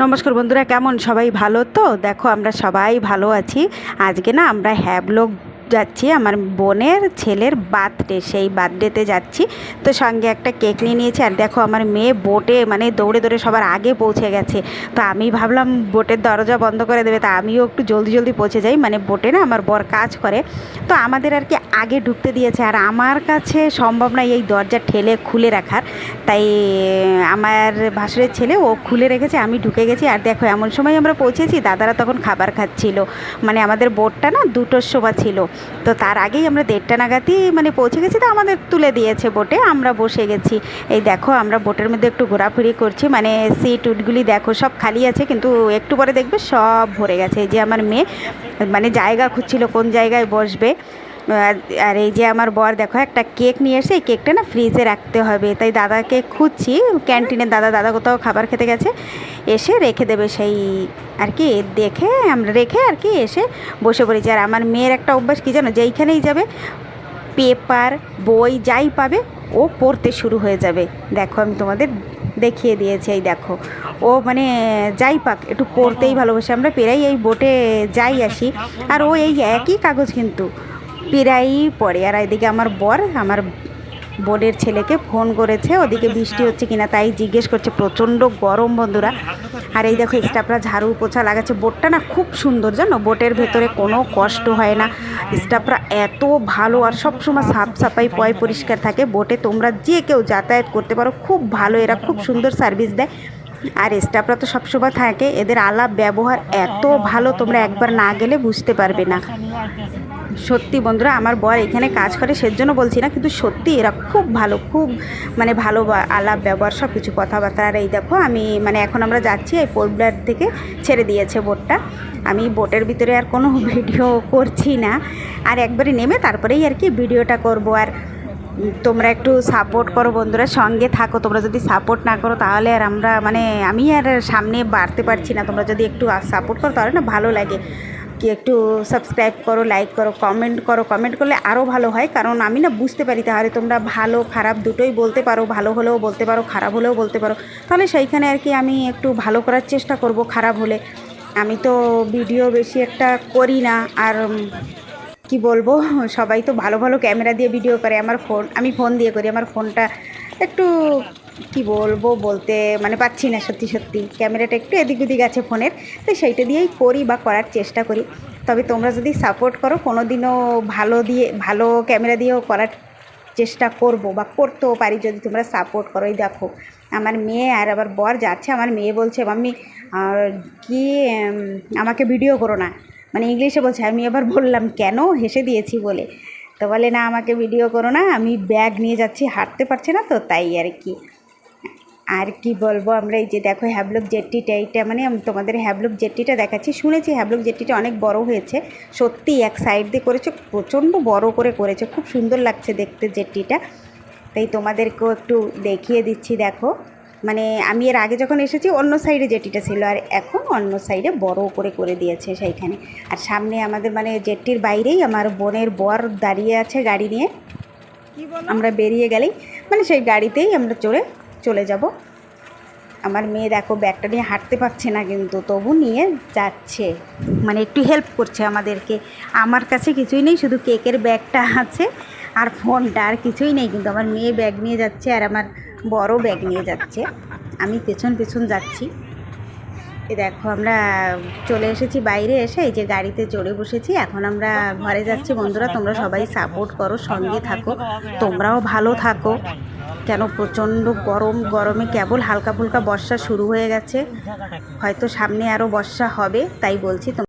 নমস্কার বন্ধুরা, কেমন সবাই? ভালো তো? দেখো, আমরা সবাই ভালো আছি। আজকে না আমরা হ্যাবলক যাচ্ছি, আমার বোনের ছেলের বার্থডে সেই বার্থডেতে যাচ্ছি। তো সঙ্গে একটা কেক নিয়ে নিয়েছি, আর দেখো আমার মেয়ে বোটে মানে দৌড়ে দৌড়ে সবার আগে পৌঁছে গেছে। তো আমি ভাবলাম বোটের দরজা বন্ধ করে দেবে, তা আমিও একটু জলদি জলদি পৌঁছে যাই। মানে বোটে না আমার বর কাজ করে। তো আমাদের আর কি আগে ঢুকতে দিয়েছে, আর আমার কাছে সম্ভব নয় এই দরজা ঠেলে খুলে রাখার। তাই আমার ভাসুরের ছেলে, ও খুলে রেখেছে, আমি ঢুকে গেছি। আর দেখো এমন সময় আমরা পৌঁছেছি, দাদারা তখন খাবার খাচ্ছিল। মানে আমাদের বোটটা না দুটোর সময় ছিল। তো তার আগেই আমরা দেড়টা নাগাদই মানে পৌঁছে গেছি, তো আমাদের তুলে দিয়েছে বোটে, আমরা বসে গেছি। এই দেখো, আমরা বোটের মধ্যে একটু ঘোরাফুরি করছি মানে সিট উটগুলি দেখো, সব খালি আছে, কিন্তু একটু পরে দেখবে সব ভরে গেছে। এই যে আমার মেয়ে মানে জায়গা খুঁজছিল কোন জায়গায় বসবে। আর এই যে আমার বর, দেখো, একটা কেক নিয়ে এসে এই কেকটা না ফ্রিজে রাখতে হবে। তাই দাদাকে খুঁজছি, ক্যান্টিনের দাদা দাদা কোথাও খাবার খেতে গেছে। এসে রেখে দেবে সেই আর কি, দেখে আমরা রেখে আর কি এসে বসে পড়েছি। আর আমার মেয়ের একটা অভ্যাস কী জানো, যেইখানেই যাবে, পেপার, বই যাই পাবে, ও পড়তে শুরু হয়ে যাবে। দেখো, আমি তোমাদের দেখিয়ে দিয়েছি, এই দেখো। ও মানে যাই পাক, একটু পড়তেই ভালোবাসে। আমরা পেরাই এই বোটে যাই আসি। আর ও এই একই কাগজ কিন্তু। পেরাই পড়ে। আর এদিকে আমার বর আমার বোনের ছেলেকে ফোন করেছে ওদিকে বৃষ্টি হচ্ছে কিনা তাই জিজ্ঞেস করছে প্রচণ্ড গরম বন্ধুরা। আর এই দেখো স্টাফরা ঝাড়ু পোছা লাগাচ্ছে। বোটটা না খুব সুন্দর জানো? বোটের ভেতরে কোনো কষ্ট হয় না। স্টাফরা এত ভালো আর সবসময় সাফ সাফাই পয় পরিষ্কার থাকে। বোটে তোমরা যে কেউ যাতায়াত করতে পারো খুব ভালো এরা খুব সুন্দর সার্ভিস দেয়। আর স্টাফরা তো সবসময় থাকে এদের আলাপ ব্যবহার এত ভালো তোমরা একবার না গেলে বুঝতে পারবে না। সত্যি বন্ধুরা, আমার বর এখানে কাজ করে সেজন্য বলছি না, কিন্তু সত্যি এরা খুব ভালো, খুব মানে ভালো আলাপ ব্যবহার সব কিছু কথাবার্তা আর এই দেখো, আমি মানে এখন আমরা যাচ্ছি এই পোর্টব্লার থেকে ছেড়ে দিয়েছে বোটটা। আমি বোটের ভিতরে আর কোনো ভিডিও করছি না। আর একবারে নেমে তারপরেই আর কি ভিডিওটা করব। আর তোমরা একটু সাপোর্ট করো বন্ধুরা, সঙ্গে থাকো। তোমরা যদি সাপোর্ট না করো, তাহলে আর আমরা মানে আমি আর সামনে বাড়তে পারছি না। তোমরা যদি একটু সাপোর্ট করো, তাহলে না ভালো লাগে। কি একটু সাবস্ক্রাইব করো লাইক করো কমেন্ট করো। কমেন্ট করলে আরও ভালো হয়, কারণ আমি না বুঝতে পারি তাহলে তোমরা ভালো, খারাপ দুটোই বলতে পারো, ভালো হলেও বলতে পারো, খারাপ হলেও বলতে পারো। তাহলে সেইখানে আর কি আমি একটু ভালো করার চেষ্টা করব খারাপ হলে। আমি তো ভিডিও বেশি একটা করি না, আর কি বলব, সবাই তো ভালো ভালো ক্যামেরা দিয়ে ভিডিও করে, আমার ফোন আমি ফোন দিয়ে করি, আমার ফোনটা একটু কি বলব বলতে মানে পাচ্ছি না সত্যি সত্যি। ক্যামেরাটা একটু এদিক ওদিক আছে ফোনের, তো সেইটা দিয়েই করি বা করার চেষ্টা করি। তবে তোমরা যদি সাপোর্ট করো কোনো দিনও ভালো দিয়ে, ভালো ক্যামেরা দিয়েও করার চেষ্টা করব বা করতেও পারি যদি তোমরা সাপোর্ট করো। এই দেখো, আমার মেয়ে আর আবার বর যাচ্ছে, আমার মেয়ে বলছে আর কি আমাকে ভিডিও করো না। মানে ইংলিশে বলছে, আমি আবার বললাম, কেন? হেসে দিয়েছি বলে। তো বলে, না, আমাকে ভিডিও করো না, আমি ব্যাগ নিয়ে যাচ্ছি, হাঁটতে পারছে না তো, তাই আর কি। আর কি বলব আমরা এই যে দেখো হ্যাবলক জেট্টিটা এইটা মানে আমি তোমাদের হ্যাবলক জেট্টিটা দেখাচ্ছি। শুনেছি হ্যাবলক জেট্টিটা অনেক বড় হয়েছে। সত্যি এক সাইড দিয়ে করেছে প্রচণ্ড বড় করে করেছে। খুব সুন্দর লাগছে দেখতে জেট্টিটা তাই তোমাদেরকেও একটু দেখিয়ে দিচ্ছি দেখো। মানে আমি এর আগে যখন এসেছি অন্য সাইডে জেটিটা ছিল আর এখন অন্য সাইডে বড় করে করে দিয়েছে সেইখানে। আর সামনে আমাদের মানে জেটির বাইরেই আমার বোনের বর দাঁড়িয়ে আছে গাড়ি নিয়ে। আমরা বেরিয়ে গেলেই মানে সেই গাড়িতেই আমরা চড়ে চলে যাব। আমার মেয়ে দেখো ব্যাগটা নিয়ে হাঁটতে পারছে না কিন্তু তবু নিয়ে যাচ্ছে। মানে একটু হেল্প করছে আমাদেরকে। আমার কাছে কিছুই নেই, শুধু কেকের ব্যাগটা আছে আর ফোনটা আর কিছুই নেই। কিন্তু আমার মেয়ে ব্যাগ নিয়ে যাচ্ছে আর আমার বড় ব্যাগ নিয়ে যাচ্ছে। আমি পেছন পেছন যাচ্ছি। এই দেখো, আমরা চলে এসেছি বাইরে এসে, এই যে গাড়িতে চড়ে বসেছি। এখন আমরা ঘরে যাচ্ছি। বন্ধুরা, তোমরা সবাই সাপোর্ট করো, সঙ্গে থাকো। তোমরাও ভালো থাকো। কেন প্রচণ্ড গরম, গরমে কেবল হালকা ফুলকা বর্ষা শুরু হয়ে গেছে। হয়তো সামনে আরও বর্ষা হবে, তাই বলছি